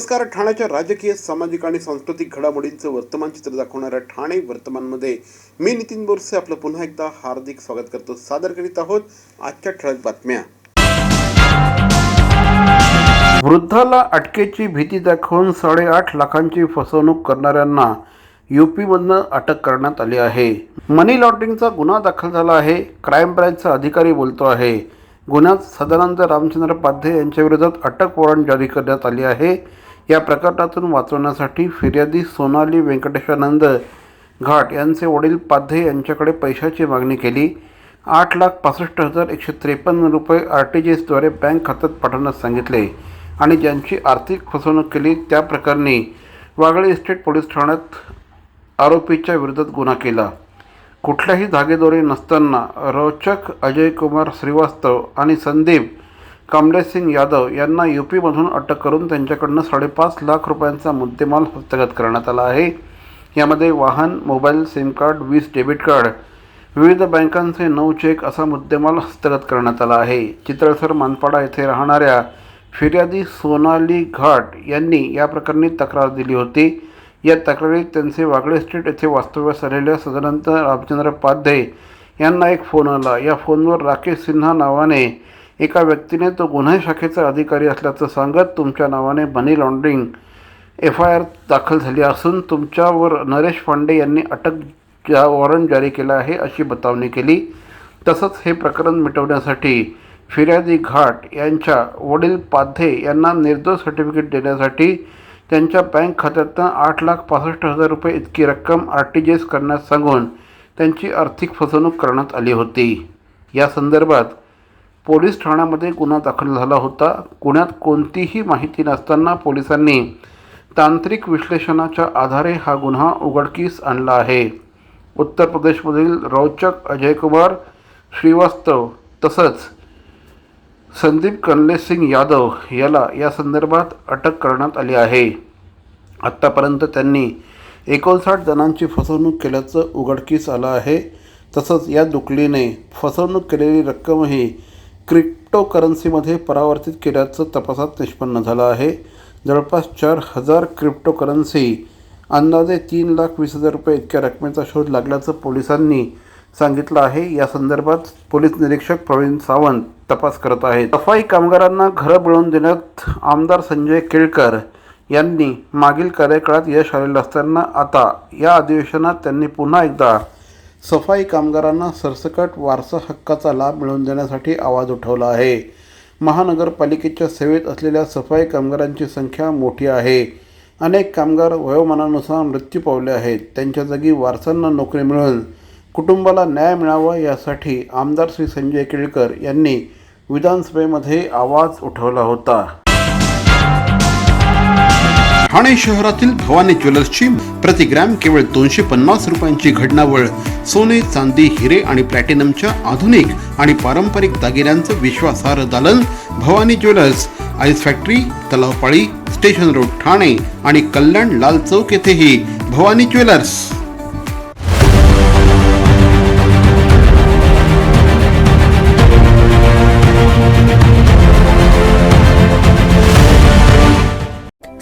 नमस्कार ठाण्याच्या राजकीय सामाजिक आणि सांस्कृतिक घडामोडींचं वर्तमान चित्र दाखवणाऱ्या ठाणे वर्तमानमध्ये मी नितीन बोरसे आपलं पुन्हा एकदा हार्दिक स्वागत करतो. सादर करीत आहोत आजच्या ठळक बातम्या. वृद्धाला अटकेची भीती दाखवून साडेआठ लाखांची फसवणूक करणाऱ्यांना यूपीमधनं अटक करण्यात आली आहे. मनी लॉन्ड्रिंगचा गुन्हा दाखल झाला आहे. क्राईम ब्रँचचा अधिकारी बोलतो आहे. गुन्ह्यात सदानंद रामचंद्र पाध्ये यांच्या विरोधात अटक वॉरंट जारी करण्यात आली आहे. या प्रकरणातून वाचवण्यासाठी फिर्यादी सोनाली व्यंकटेशानंद घाट यांचे वडील पाध्ये यांच्याकडे पैशाची मागणी केली. आठ लाख पासष्ट हजार एकशे त्रेपन्न रुपये आर टी जी एसद्वारे बँक खात्यात पाठवण्यास सांगितले आणि ज्यांची आर्थिक फसवणूक केली त्या प्रकरणी वागळे इस्टेट पोलीस ठाण्यात आरोपीच्या विरोधात गुन्हा केला. कुठल्याही धागेदोरी नसताना रोचक अजय कुमार श्रीवास्तव आणि संदीप कमलेसिंग यादव यांना यू पीमधून अटक करून त्यांच्याकडनं साडेपाच लाख रुपयांचा मुद्देमाल हस्तगत करण्यात आला आहे. यामध्ये वाहन मोबाईल सिम कार्ड वीज डेबिट कार्ड विविध बँकांचे नऊ चेक असा मुद्देमाल हस्तगत करण्यात आला आहे. चित्रसर मानपाडा येथे राहणाऱ्या फिर्यादी सोनाली घाट यांनी या प्रकरणी तक्रार दिली होती. या तक्रारीत त्यांचे वागळे स्ट्रीट येथे वास्तव्यास आलेल्या सदानंद रामचंद्र पाध्ये यांना एक फोन आला. या फोनवर राकेश सिन्हा नावाने एका व्यक्तीने तो गुन्हे शाखेचा अधिकारी असल्याचं सांगत तुमच्या नावाने money laundering F I R दाखल झाली असून तुमच्यावर नरेश पांडे यांनी अटक जा वॉरंट जारी केला आहे अशी बतावणी केली. तसंच हे प्रकरण मिटवण्यासाठी फिर्यादी घाट यांच्या वडील पाध्ये यांना निर्दोष सर्टिफिकेट देण्यासाठी त्यांच्या बँक खात्यातनं आठ लाख पासष्ट हजार रुपये इतकी रक्कम आर टी जी एस करण्यास सांगून त्यांची आर्थिक फसवणूक करण्यात आली होती. या संदर्भात पोलीस ठाण्यामध्ये गुन्हा दाखल झाला होता. गुन्ह्यात कोणतीही माहिती नसताना पोलिसांनी तांत्रिक विश्लेषणाच्या आधारे हा गुन्हा उघडकीस आणला आहे. उत्तर प्रदेशमधील रोचक अजयकुमार श्रीवास्तव तसंच संदीप कनलेसिंग यादव याला या संदर्भात अटक करण्यात आली आहे. आत्तापर्यंत त्यांनी एकोणसाठ जणांची फसवणूक केल्याचं उघडकीस आलं आहे. तसंच या दुकलीने फसवणूक केलेली रक्कमही क्रिप्टोकरन्सीमध्ये परावर्तित केल्याचं तपासात निष्पन्न झालं आहे. जवळपास चार हजार क्रिप्टोकरन्सी अंदाजे तीन लाख वीस हजार रुपये इतक्या रकमेचा शोध लागल्याचं पोलिसांनी सांगितलं आहे. या संदर्भात पोलीस निरीक्षक प्रवीण सावंत तपास करत आहेत. सफाई कामगारांना घरं मिळवून देण्यात आमदार संजय केळकर यांनी मागील कार्यकाळात यश आलेलं असताना आता या अधिवेशनात त्यांनी पुन्हा एकदा सफाई कामगारांना सरसकट वारसा हक्काचा लाभ मिळवून देण्यासाठी आवाज उठवला आहे. महानगरपालिकेच्या सेवेत असलेल्या सफाई कामगारांची संख्या मोठी आहे. अनेक कामगार वयोमानानुसार मृत्यू पावले आहेत. त्यांच्या जागी वारसांना नोकरी मिळून कुटुंबाला न्याय मिळावा यासाठी आमदार श्री संजय केळकर यांनी विधानसभेमध्ये आवाज उठवला होता. ठाणे शहरातील भवानी ज्वेलर्सची प्रति ग्रॅम केवळ दोनशे पन्नास रुपयांची घडणावळ सोने चांदी हिरे आणि प्लॅटिनमच्या आधुनिक आणि पारंपरिक दागिन्यांचं विश्वासार्ह दालन Bhavani jewellers ice factory Talavpali station road Thane आणि कल्याण लाल चौक येथेही भवानी ज्वेलर्स.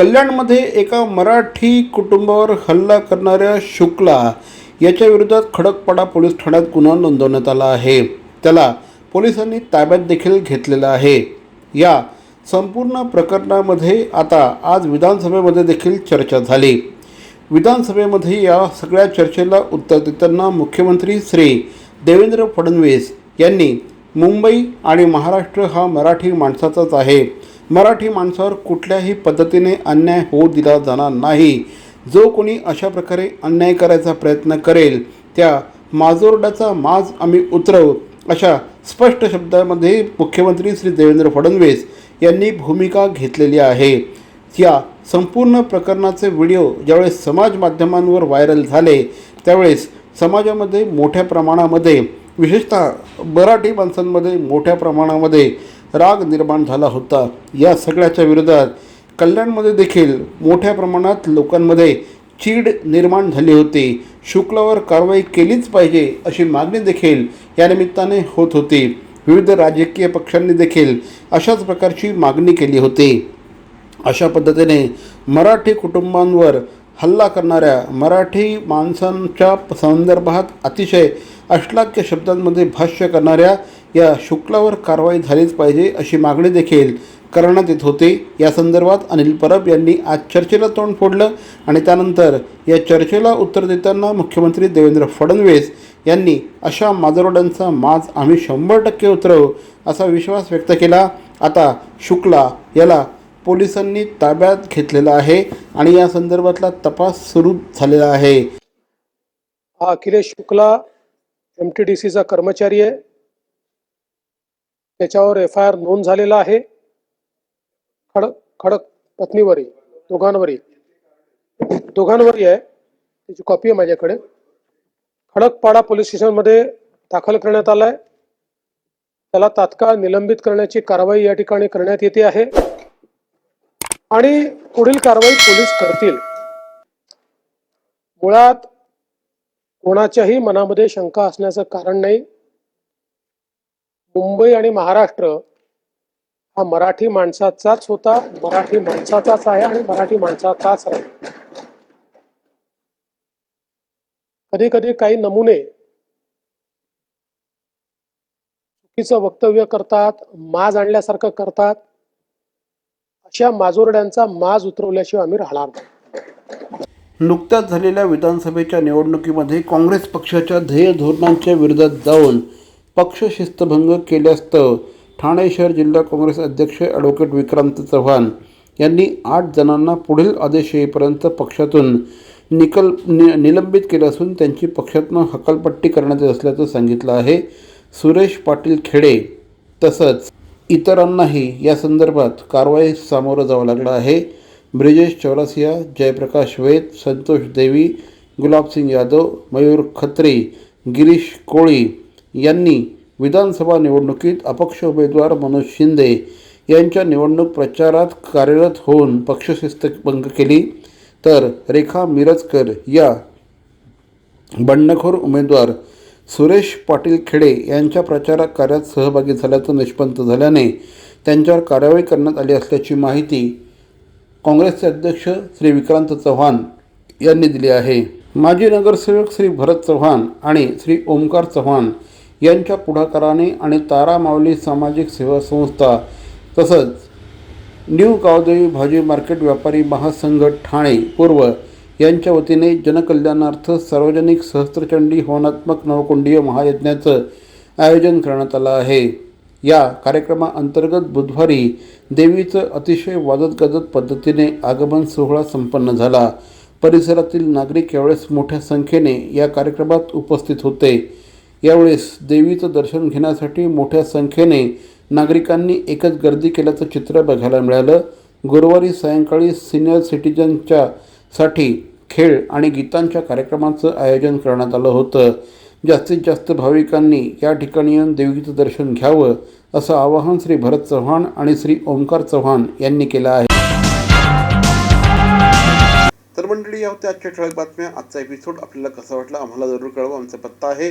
कल्याणमध्ये एका मराठी कुटुंबावर हल्ला करणाऱ्या शुक्ला याच्या विरोधात खडकपाडा पोलीस ठाण्यात गुन्हा नोंदवण्यात आला आहे. त्याला पोलिसांनी ताब्यात देखील घेतलेला आहे. या संपूर्ण प्रकरणामध्ये आता आज विधानसभेमध्ये देखील चर्चा झाली. विधानसभेमध्ये या सगळ्या चर्चेला उत्तर देताना मुख्यमंत्री श्री देवेंद्र फडणवीस यांनी मुंबई आणि महाराष्ट्र हा मराठी माणसाचाच आहे. मराठी माणसावर कुठल्याही पद्धतीने अन्याय होऊ दिला जाणार नाही. जो कोणी अशा प्रकारे अन्याय करायचा प्रयत्न करेल त्या माजोरड्याचा माज आम्ही उतरवू अशा स्पष्ट शब्दामध्ये मुख्यमंत्री श्री देवेंद्र फडणवीस यांनी भूमिका घेतलेली आहे. या संपूर्ण प्रकरणाचे व्हिडिओ ज्यावेळेस समाज माध्यमांवर व्हायरल झाले त्यावेळेस समाजामध्ये मोठ्या प्रमाणामध्ये विशेषतः मराठी माणसांमध्ये मोठ्या प्रमाणामध्ये राग निर्माण झाला होता. या सगळ्याच्या विरोधात कल्याणमध्ये देखील मोठ्या प्रमाणात लोकांमध्ये चीड निर्माण झाली होती. शुक्लावर कारवाई केलीच पाहिजे अशी मागणी देखील या निमित्ताने होत होती. विविध राजकीय पक्षांनी देखील अशाच प्रकारची मागणी केली होती. अशा पद्धतीने मराठी कुटुंबांवर हल्ला करणाऱ्या मराठी माणसांच्या संदर्भात अतिशय अश्लाघ्य शब्दांमध्ये भाष्य करणाऱ्या या शुक्लावर कारवाई झालीच पाहिजे अशी मागणी देखील करण्यात येत होते. या संदर्भात अनिल परब यांनी आज चर्चेला तोंड फोडलं आणि त्यानंतर या चर्चेला उत्तर देताना मुख्यमंत्री देवेंद्र फडणवीस यांनी अशा माजरोड्यांचा माज आम्ही शंभर टक्के उतरवू असा विश्वास व्यक्त केला. आता शुक्ला याला पोलिसांनी ताब्यात घेतलेला आहे आणि या संदर्भातला तपास सुरू झालेला आहे. हा Akhilesh Shukla M T D सीचा कर्मचारी आहे. त्याच्यावर एफ आय आर नोंद झालेला आहे. खडक खडक पत्नीवरही दोघांवरही दोघांवरही आहे. त्याची कॉपी आहे माझ्याकडे. खडकपाडा पोलीस स्टेशनमध्ये दाखल करण्यात आलाय. त्याला तात्काळ निलंबित करण्याची कारवाई या ठिकाणी करण्यात येते आहे. आणि पुढील कारवाई पोलीस करतील. मुळात कोणाच्याही मनामध्ये शंका असण्याचं कारण नाही. मुंबई आणि महाराष्ट्र हा मराठी माणसाचाच होता मराठी माणसाचाच आहे आणि मराठी माणसाचाच आहे. कधी कधी काही नमुने चुकीचं वक्तव्य करतात माज आणल्यासारखं करतात अशा माजोरड्यांचा माज उतरवल्याशिवाय आम्ही राहणार नाही. नुकत्याच झालेल्या विधानसभेच्या निवडणुकीमध्ये काँग्रेस पक्षाच्या ध्येय धोरणांच्या विरोधात जाऊन पक्ष शिस्तभंग केल्यास्तव ठाणे शहर जिल्हा काँग्रेस अध्यक्ष ॲडव्होकेट विक्रांत चव्हाण यांनी आठ जणांना पुढील आदेश येईपर्यंत पक्षातून निकल नि निलंबित केलं असून त्यांची पक्षातनं हकालपट्टी करण्यात येत असल्याचं सांगितलं आहे. सुरेश पाटील खेडे तसंच इतरांनाही या संदर्भात कारवाई सामोरं जावं लागलं आहे. ब्रिजेश चौरसिया जयप्रकाश वेद संतोष देवी गुलाबसिंग यादव मयूर खत्री गिरीश कोळी यांनी विधानसभा निवडणुकीत अपक्ष उमेदवार मनोज शिंदे यांच्या निवडणूक प्रचारात कार्यरत होऊन पक्षशिस्त भंग केली. तर रेखा मिरजकर या बंडखोर उमेदवार सुरेश पाटील खेडे यांच्या प्रचार कार्यात सहभागी झाल्याचं निष्पन्न झाल्याने त्यांच्यावर कारवाई करण्यात आली असल्याची माहिती काँग्रेसचे अध्यक्ष श्री विक्रांत चव्हाण यांनी दिली आहे. माजी नगरसेवक श्री भरत चव्हाण आणि श्री ओमकार चव्हाण यांच्या पुढाकाराने आणि तारामावली सामाजिक सेवा संस्था तसंच न्यू गावदेवी भाजी मार्केट व्यापारी महासंघ ठाणे पूर्व यांच्या वतीने जनकल्याणार्थ सार्वजनिक सहस्त्रचंडी हवनात्मक नवकुंडीय महायज्ञाचं आयोजन करण्यात आलं आहे. या कार्यक्रमाअंतर्गत बुधवारी देवीचं अतिशय वादत गजत पद्धतीने आगमन सोहळा संपन्न झाला. परिसरातील नागरिक यावेळेस मोठ्या संख्येने या कार्यक्रमात उपस्थित होते. यावेळेस देवीचं दर्शन घेण्यासाठी मोठ्या संख्येने नागरिकांनी एकच गर्दी केल्याचं चित्र बघायला मिळालं. गुरुवारी सायंकाळी सिनियर सिटीजनच्या साठी खेळ आणि गीतांच्या कार्यक्रमाचं आयोजन करण्यात आलं होतं. जास्तीत जास्त भाविकांनी या ठिकाणी येऊन देवीचं दर्शन घ्यावं असं आवाहन श्री भरत चव्हाण आणि श्री ओंकार चव्हाण यांनी केलं आहे. तर मंडळी या होत्या आजच्या ठळक बातम्या. आजचा एपिसोड आपल्याला कसा वाटला आम्हाला जरूर कळवा. आमचा पत्ता आहे